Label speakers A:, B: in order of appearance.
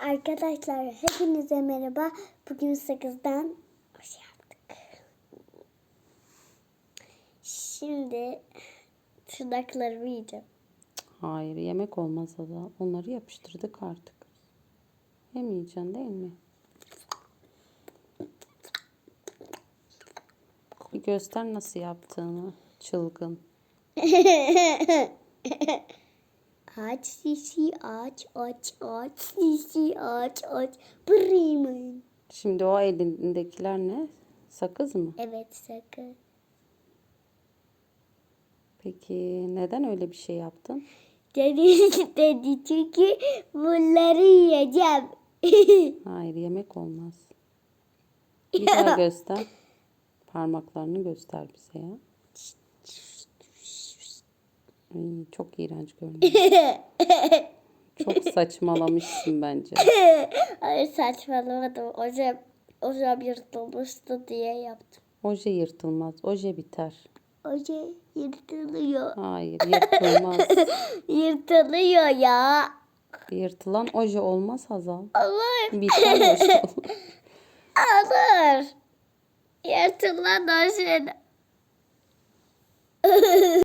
A: Arkadaşlar hepinize merhaba. Bugün 8'den şey yaptık. Şimdi tırnaklarımı yiyeceğim.
B: Hayır yemek olmaz da onları yapıştırdık artık. Yemeyeceksin değil mi? Bir göster nasıl yaptığını. Çılgın.
A: Aç sisi aç aç aç sisi aç aç. Bremen.
B: Şimdi o elindekiler ne? Sakız mı?
A: Evet sakın.
B: Peki neden öyle bir şey yaptın?
A: Dedi, dedi çünkü bunları yiyeceğim.
B: Hayır yemek olmaz. Bir daha göster. Parmaklarını göster bize ya. Ay, çok iğrenç görünüyor. çok saçmalamışsın bence.
A: Ay saçmalamadım. Hocam, hocam yırtılmıştı diye yaptım.
B: Oje yırtılmaz. Oje biter.
A: Hocam yırtılıyor.
B: Hayır yırtılmaz.
A: Yırtılıyor ya.
B: Yırtılan oje olmaz Hazal.
A: Olur.
B: Biter oje olur.
A: Olur. Yırtılan o şey.